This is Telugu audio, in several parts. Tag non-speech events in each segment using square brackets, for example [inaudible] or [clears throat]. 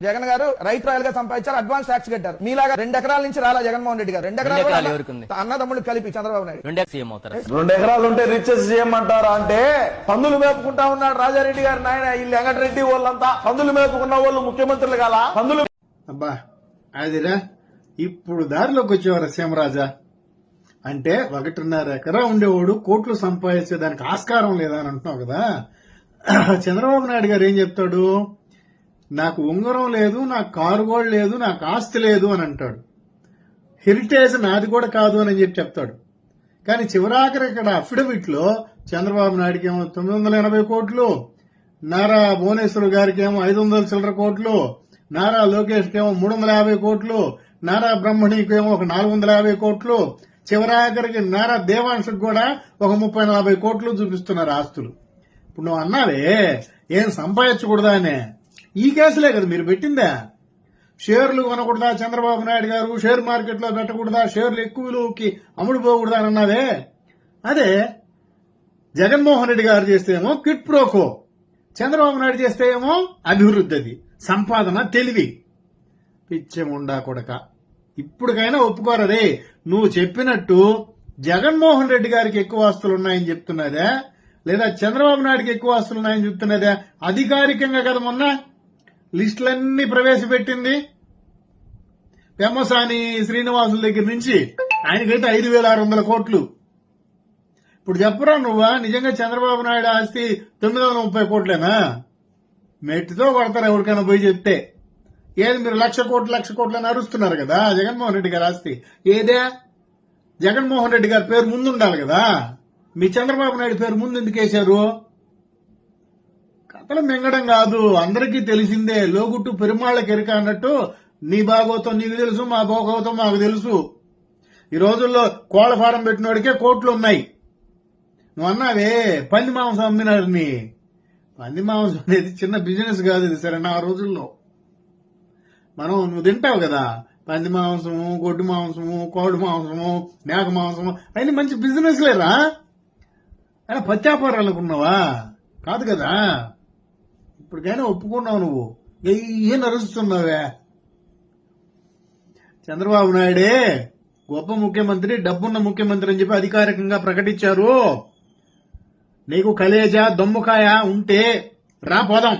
జగన్ గారు రైట్ రాయల్గా సంపాదించారు అడ్వాన్స్ ట్యాక్స్ కట్టారు. మీలాగా రెండు ఎకరాల నుంచి రాలా జగన్మోహన్ రెడ్డి గారు. రెండు ఎకరాలు ఉంది? అన్నదమ్ముళ్ళు కలిపి చంద్రబాబు నాయుడు. రెండే సీఎం అవుతారు? రెండు ఎకరాలు ఉంటే రిచెస్ చేయమంటారా అంటే పందులు మేపుకుంటా ఉన్నాడు రాజారెడ్డి గారు నాయన వీళ్ళు వెంకటరెడ్డి వాళ్ళంతా. పందులు మేపుకున్న వాళ్ళు ముఖ్యమంత్రులు కాలా? పందులు అబ్బా అదిరా ఇప్పుడు దారిలోకి వచ్చేవారు సీమరాజా అంటే ఒకటిన్నర ఎకరా ఉండేవాడు కోట్లు సంపాదించేదానికి ఆస్కారం లేదా అని అంటున్నావు కదా. [clears throat] చంద్రబాబు నాయుడు గారు ఏం చెప్తాడు? నాకు ఉంగరం లేదు నాకు కారు కూడా లేదు నాకు ఆస్తి లేదు అని అంటాడు. హెరిటేజ్ నాది కూడా కాదు అని చెప్పి చెప్తాడు. కానీ చివరాఖరి ఇక్కడ అఫిడవిట్లో చంద్రబాబు నాయుడికి ఏమో తొమ్మిది వందల ఎనభై కోట్లు నారా భువనేశ్వర్ గారికి ఏమో ఐదు వందల చిల్లర కోట్లు నారా లోకేష్ ఏమో మూడు వందల యాభై కోట్లు నారా బ్రహ్మణికి ఏమో ఒక నాలుగు వందల యాభై కోట్లు చివరాఖరికి నారా దేవాంశకు కూడా ఒక ముప్పై నలభై కోట్లు చూపిస్తున్నారు ఆస్తులు. ఇప్పుడు నువ్వు అన్నావే ఏం సంపాదించకూడదానే? ఈ కేసులే కదా మీరు పెట్టిందా? షేర్లు కొనకూడదా చంద్రబాబు నాయుడు గారు? షేర్ మార్కెట్లో పెట్టకూడదా? షేర్లు ఎక్కువలోకి అమ్ముడుపోకూడదా పోకూడదా అని అన్నదే అదే జగన్మోహన్ రెడ్డి గారు చేస్తే ఏమో ప్రోకో చంద్రబాబు నాయుడు చేస్తే ఏమో అభివృద్ధి అది సంపాదన తెలివి. పిచ్చెముండా కొడక. ఇప్పటికైనా ఒప్పుకోరరే నువ్వు చెప్పినట్టు జగన్మోహన్ రెడ్డి గారికి ఎక్కువ ఆస్తులు ఉన్నాయని చెప్తున్నదే? లేదా చంద్రబాబు నాయుడుకి ఎక్కువ ఆస్తులు ఉన్నాయని చెప్తున్నదే? అధికారికంగా కదా మొన్న లిస్టులన్నీ ప్రవేశపెట్టింది. పెమ్మసాని శ్రీనివాసుల దగ్గర నుంచి ఆయనకైతే ఐదు వేల ఆరు వందల కోట్లు. ఇప్పుడు చెప్పరా నువ్వా? నిజంగా చంద్రబాబు నాయుడు ఆస్తి తొమ్మిది వందల ముప్పై కోట్లేనా? మెట్టితో కొడతారు ఎవరికైనా పోయి చెప్తే? ఏది మీరు లక్ష కోట్లు లక్ష కోట్లు అని అరుస్తున్నారు కదా జగన్మోహన్ రెడ్డి గారి ఆస్తి. ఏదే? జగన్మోహన్ రెడ్డి గారి పేరు ముందు ఉండాలి కదా. మీ చంద్రబాబు నాయుడు పేరు ముందు ఎందుకు వేశారు? కథలు మింగడం కాదు. అందరికీ తెలిసిందే లోగుట్టు పెరుమాళ్ళకి ఎరుక అన్నట్టు నీ బాగోతం నీకు తెలుసు మా బాగోతం మాకు తెలుసు. ఈ రోజుల్లో కోళ్ళ ఫారం పెట్టినోడికే కోట్లు ఉన్నాయి. నువ్వు అన్నావే పంది మాంసం అమ్మినారని పంది మాంసం అనేది చిన్న బిజినెస్ కాదు ఇది సరే నా రోజుల్లో. మనం నువ్వు తింటావు కదా. పంది మాంసము గొడ్డు మాంసము కోడి మాంసము మేక మాంసము అవన్నీ మంచి బిజినెస్ లేరా అయినా పత్యాపారాలు అనుకున్నావా కాదు కదా. ఇప్పటికైనా ఒప్పుకున్నావు నువ్వు. ఏం నరుస్తున్నావే చంద్రబాబు నాయుడే గొప్ప ముఖ్యమంత్రి డబ్బున్న ముఖ్యమంత్రి అని చెప్పి అధికారికంగా ప్రకటించారు. నీకు కలేజా దమ్ముకాయ ఉంటే రా పోదాం.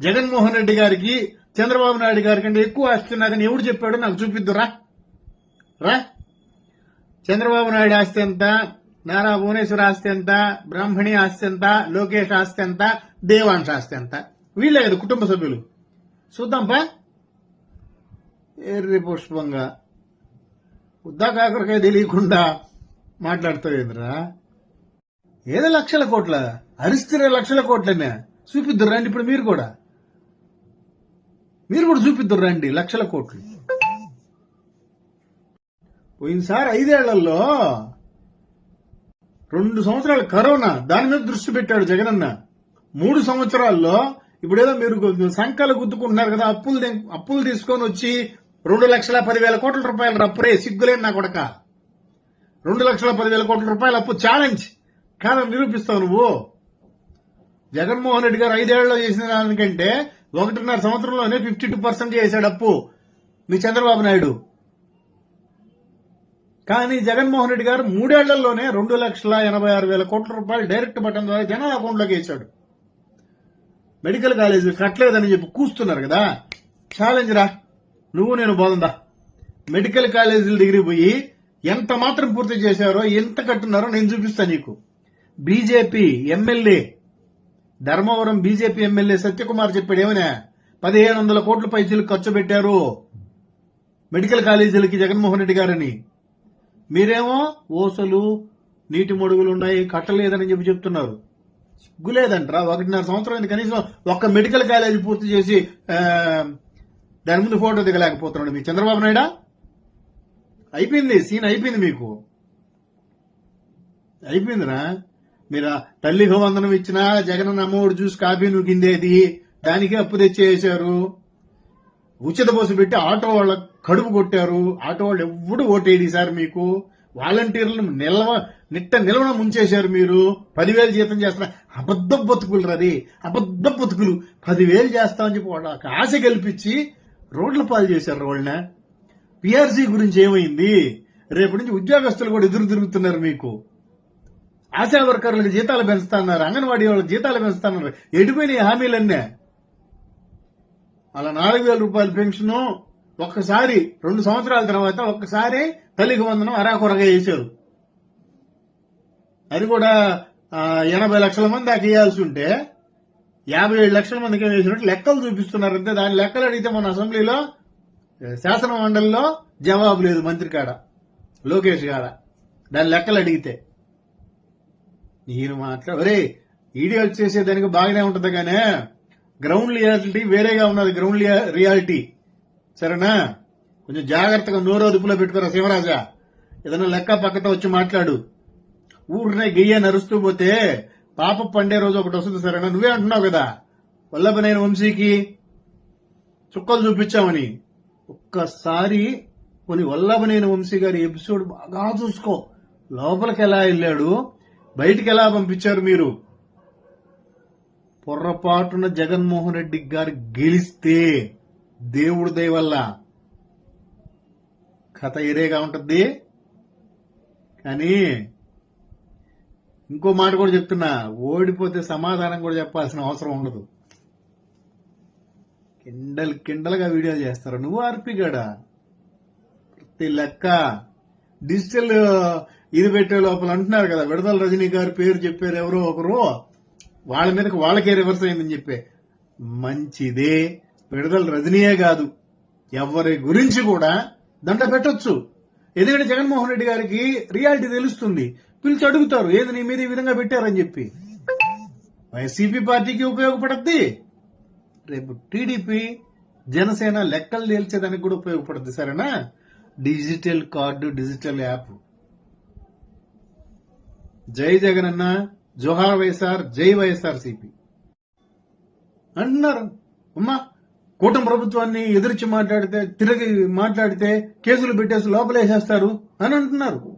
జగన్మోహన్ రెడ్డి గారికి చంద్రబాబు నాయుడు గారి కంటే ఎక్కువ ఆస్తి ఉన్నదని ఎవడు చెప్పాడు నాకు చూపిద్దురా రా. చంద్రబాబు నాయుడు ఆస్తి ఎంత? నారా భువనేశ్వర్ ఆస్తి ఎంత? బ్రాహ్మణి ఆస్తి ఎంత? లోకేష్ ఆస్తి ఎంత? దేవాంశ ఆస్తి ఎంత వీళ్ళే కదా కుటుంబ సభ్యులు. చూద్దాంపా. ఎర్రి పుష్పంగా. ఉద్దా కాకరకాయ తెలియకుండా మాట్లాడుతావేంద్రా? ఏదో లక్షల కోట్ల. అరిస్తే లక్షల కోట్లనే. చూపిద్దురు రండి ఇప్పుడు మీరు కూడా. మీరు కూడా చూపిద్దురు రండి లక్షల కోట్లు. పోయినసారి ఐదేళ్ళలో రెండు సంవత్సరాలు కరోనా దాని మీద దృష్టి పెట్టాడు జగనన్న. మూడు సంవత్సరాల్లో ఇప్పుడేదో మీరు సంఖ్యలు గుద్దుకుంటున్నారు కదా అప్పులు అప్పులు తీసుకొని వచ్చి రెండు లక్షల పదివేల కోట్ల రూపాయలు అప్పురే సిగ్గులేని నా కొడక. రెండు లక్షల పదివేల కోట్ల రూపాయల అప్పు ఛాలెంజ్ కాదని నిరూపిస్తావు నువ్వు. జగన్మోహన్ రెడ్డి గారు ఐదేళ్ళలో చేసిన దానికంటే ఒకటిన్నర సంవత్సరంలోనే ఫిఫ్టీ టూ పర్సెంట్ చేశాడు అప్పు మీ చంద్రబాబు నాయుడు. కానీ జగన్మోహన్ రెడ్డి గారు మూడేళ్ళలోనే రెండు లక్షల ఎనభై ఆరు వేల కోట్ల రూపాయలు డైరెక్ట్ బటన్ ద్వారా జనాల అకౌంట్లోకి వేశాడు. మెడికల్ కాలేజీ కట్టలేదని చెప్పి కూస్తున్నారు కదా? ఛాలెంజ్ రా. నువ్వు నేను బోదందా మెడికల్ కాలేజీల దగ్గరికి పోయి ఎంత మాత్రం పూర్తి చేశారో ఎంత కట్టున్నారో నేను చూపిస్తాను నీకు. BJP MLA Dharmavaram BJP MLA Satyakumar చెప్పాడు ఏమనే? పదిహేను వందల కోట్ల పైసలు ఖర్చు పెట్టారు మెడికల్ కాలేజీలకి జగన్మోహన్ రెడ్డి గారని. మీరేమో ఓసలు నీటి మడుగులు ఉన్నాయి కట్టలేదని చెప్పి చెప్తున్నారు. సిగ్గులేదంట్రా ఒకటిన్నర సంవత్సరం అయింది. కనీసం ఒక్క మెడికల్ కాలేజీ పూర్తి చేసి దాని ముందు ఫోటో దిగలేకపోతున్నాడు మీ చంద్రబాబు నాయుడా? అయిపోయింది. సీన్ అయిపోయింది మీకు. అయిపోయిందిరా. మీరు తల్లి వందనం ఇచ్చినా జగన్ అమ్మఒడి చూసి కాఫీ నూకిందేది దానికి అప్పు తెచ్చేసారు ఉచిత బస్సు పెట్టి ఆటో వాళ్ళ కడుపు కొట్టారు. ఆటో వాళ్ళు ఎవడు ఓటేది సార్ మీకు. వాలంటీర్లను నిల్వ నిట్ట నిల్వన ముంచేశారు మీరు. పదివేలు జీతం చేస్తున్న అబద్ధ బతుకులు రది అబద్ధ బతుకులు. పదివేలు చేస్తామని చెప్పి వాళ్ళకి ఆశ కల్పించి రోడ్ల పాలు చేశారు వాళ్ళని. పిఆర్సీ గురించి ఏమైంది? రేపటి నుంచి ఉద్యోగస్తులు కూడా ఎదురు తిరుగుతున్నారు మీకు. ఆశా వర్కర్లకు జీతాలు పెంచుతున్నారు. అంగన్వాడీ వాళ్ళకి జీతాలు పెంచుతున్నారు. ఎడిపోయిన హామీలన్నీ. అలా నాలుగు వేల రూపాయల పెన్షన్ ఒక్కసారి రెండు సంవత్సరాల తర్వాత ఒక్కసారి తల్లికి వందనం అరాకొరగా వేశారు అది కూడా ఎనభై లక్షల మంది దాకా వేయాల్సి ఉంటే యాభై ఏడు లక్షల మందికి వేసినట్టు లెక్కలు చూపిస్తున్నారు అంతే. దాని లెక్కలు అడిగితే మన అసెంబ్లీలో శాసన మండలిలో జవాబు లేదు మంత్రి కాడ లోకేష్ కాడ దాని లెక్కలు అడిగితే. నేను మాట్లా ఒరే వీడియో దానికి బాగానే ఉంటుంది కానీ గ్రౌండ్ రియాలిటీ వేరేగా ఉన్నది గ్రౌండ్ రియాలిటీ. సరేనా? కొంచెం జాగ్రత్తగా నోరు అదుపులో పెట్టుకోరా శివరాజా. ఏదైనా లెక్క పక్కతో వచ్చి మాట్లాడు. ఊరినే గెయ్య నరుస్తూ పోతే పాప పండే రోజు ఒకటి వస్తుంది సరేనా? నువ్వే అంటున్నావు కదా. వల్లభనైన వంశీకి చుక్కలు చూపించామని. ఒక్కసారి కొన్ని వల్లభనైన వంశీ గారి ఎపిసోడ్ బాగా చూసుకో. లోపలికి ఎలా వెళ్ళాడు? బయటికి ఎలా పంపించారు మీరు? పొర్రపాటున జగన్మోహన్ రెడ్డి గారు గెలిస్తే దేవుడు దయ వల్ల కథ ఏరేగా ఉంటుంది. కానీ ఇంకో మాట కూడా చెప్తున్నా ఓడిపోతే సమాధానం కూడా చెప్పాల్సిన అవసరం ఉండదు. కిండల్ కిండల్గా వీడియోలు చేస్తారు. నువ్వు ఆర్పిగాడా ప్రతి లెక్క. డిజిటల్ ఇది పెట్టే లోపల అంటున్నారు కదా విడదల రజనీ గారి పేరు చెప్పారు ఎవరో ఒకరు. వాళ్ళ మీదకి వాళ్ళకే రివర్స్ అయిందని చెప్పే. మంచిదే. విడుదల రజనీయే కాదు. ఎవరి గురించి కూడా దండ పెట్టొచ్చు. ఎందుకంటే జగన్మోహన్ రెడ్డి గారికి రియాలిటీ తెలుస్తుంది. పిలిచి అడుగుతారు ఏది నీ మీద ఈ విధంగా పెట్టారని చెప్పి. వైసీపీ పార్టీకి ఉపయోగపడద్ది. రేపు టీడీపీ జనసేన లెక్కలు తేల్చేదానికి కూడా ఉపయోగపడుతుంది సరేనా? Digital card digital app. జై జగనన్న జోహార్ వైఎస్ఆర్ జై వైఎస్ఆర్ సిపి. అంటున్నారు అమ్మా! కూటమి ప్రభుత్వాన్ని ఎదిరించి మాట్లాడితే తిరిగి మాట్లాడితే కేసులు పెట్టేసి లోపలేసేస్తారు అని అంటున్నారు.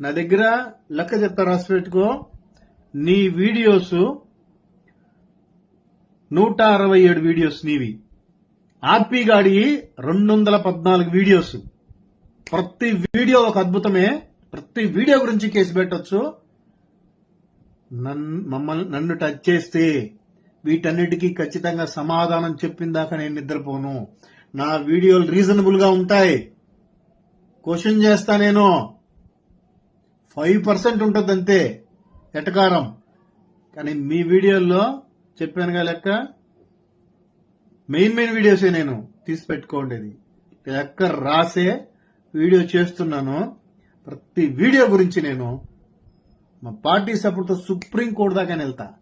నా దగ్గర లెక్క చెప్తా రాసి పెట్టుకో నీ వీడియోస్ నూట అరవై ఏడు వీడియోస్ నీవి. ఆర్పీ గాడి రెండు వందల పద్నాలుగు వీడియోస్. ప్రతి వీడియో ఒక అద్భుతమే. ప్రతి వీడియో గురించి కేసు పెట్టచ్చు. నన్ను మమ్మల్ని నన్ను టచ్ చేస్తే వీటన్నిటికీ ఖచ్చితంగా సమాధానం చెప్పిన దాకా నేను నిద్రపోను. నా వీడియోలు రీజనబుల్గా ఉంటాయి. క్వశ్చన్ చేస్తా నేను. ఫైవ్ పర్సెంట్ ఉంటుంది అంతే ఎటకారం? కానీ మీ వీడియోల్లో చెప్పానుగా లెక్క మెయిన్ మెయిన్ వీడియోసే నేను తీసి పెట్టుకోండి లెక్క రాసే వీడియో చేస్తున్నాను. ప్రతి వీడియో గురించి నేను మా పార్టీ సపోర్ట్తో సుప్రీం కోర్టు దాకా వెళ్తా.